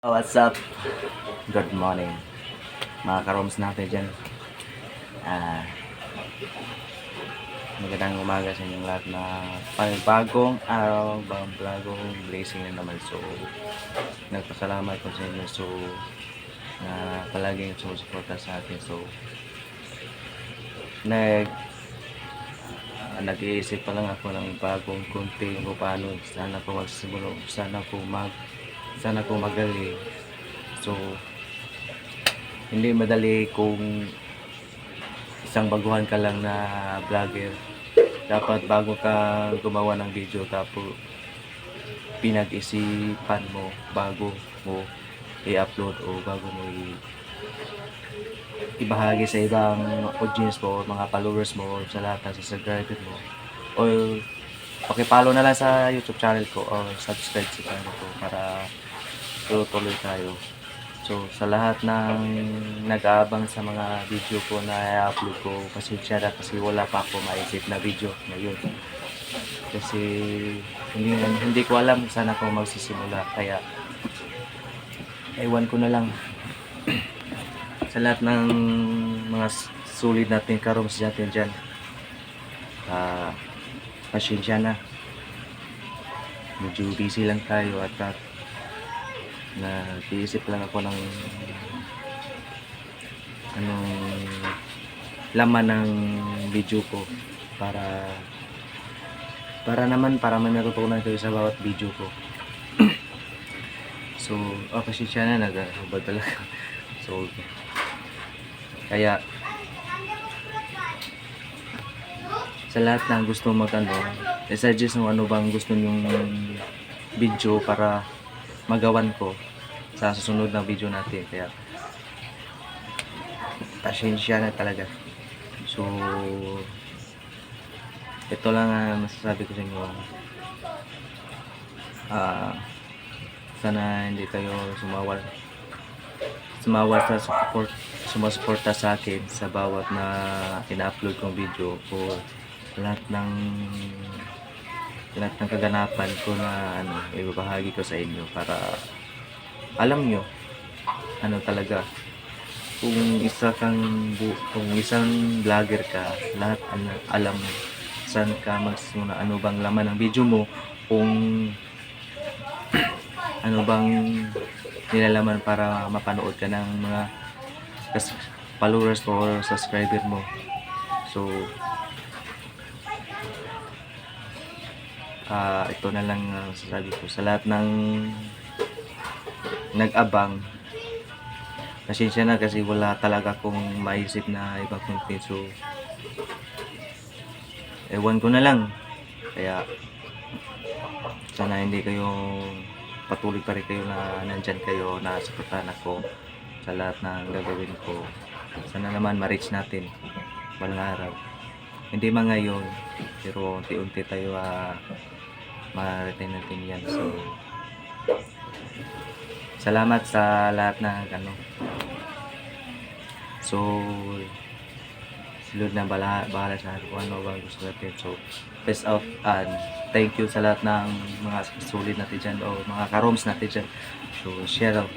What's up? Good morning. Mga karoms natin dyan. Ah, magandang umaga sa inyong lahat na bagong araw, bagong bagong blessing na naman. So, nagpasalamat ko sa inyo. So, na palaging sumusuporta sa akin. So, nag nag-iisip pa lang ako ng bagong content kung paano sana po magsisimula sana po mag sana po magaling so hindi madali kung isang baguhan ka lang na vlogger dapat bago ka gumawa ng video tapos pinag-isipan mo bago mo i-upload o bago mo i- ibahagi sa ibang audience mo, mga followers mo, sa lahat ng subscriber mo. O pakipollow na lang sa YouTube channel ko o subscribe sa channel ko para tuloy tayo. So, sa lahat ng nag-aabang sa mga video ko na i-upload ko, pasensya na kasi wala pa ako maisip na video ngayon. Kasi hindi, hindi ko alam saan ako magsisimula. Kaya, ewan ko na lang sa lahat ng mga sulit natin karoms natin dyan. Ah, pasensya na. Medyo busy lang tayo at at na iisip lang ako ng anong laman ng video ko para para naman para may natutunan kayo sa bawat video ko. so, oh, kasi siya na nag-ubad talaga. so, kaya sa lahat ng gusto mag ano, i-suggest mo ano bang gusto nyong video para magawan ko sa susunod na video natin. Kaya pasensya na talaga. So, ito lang ang masasabi ko sa inyo. Ah, sana hindi kayo sumawal sumawal sa support sumasuporta sa akin sa bawat na ina-upload kong video o lahat ng lahat ng kaganapan ko na ano ibabahagi ko sa inyo para alam nyo ano talaga kung isa kang kung isang vlogger ka lahat ano, alam mo saan ka magsimula ano bang laman ng video mo kung ano bang nilalaman para mapanood ka ng mga followers or subscriber mo. So ah ito na lang ang sasabi ko. Sa lahat ng nag-abang pasensya na kasi wala talaga akong maisip na ibang content so ewan ko na lang. Kaya sana hindi kayo patuloy pa rin kayo na nandyan kayo na suportahan ako sa lahat ng gagawin ko. Sana naman ma-reach natin. Walang araw. Hindi man ngayon pero unti-unti tayo uh, ma-retain natin yan so. Salamat sa lahat na ano. So si Lord na bahala, bahala sa ano bang gusto natin so peace out and thank you sa lahat ng mga sulit natin dyan o mga karoms natin dyan. So share out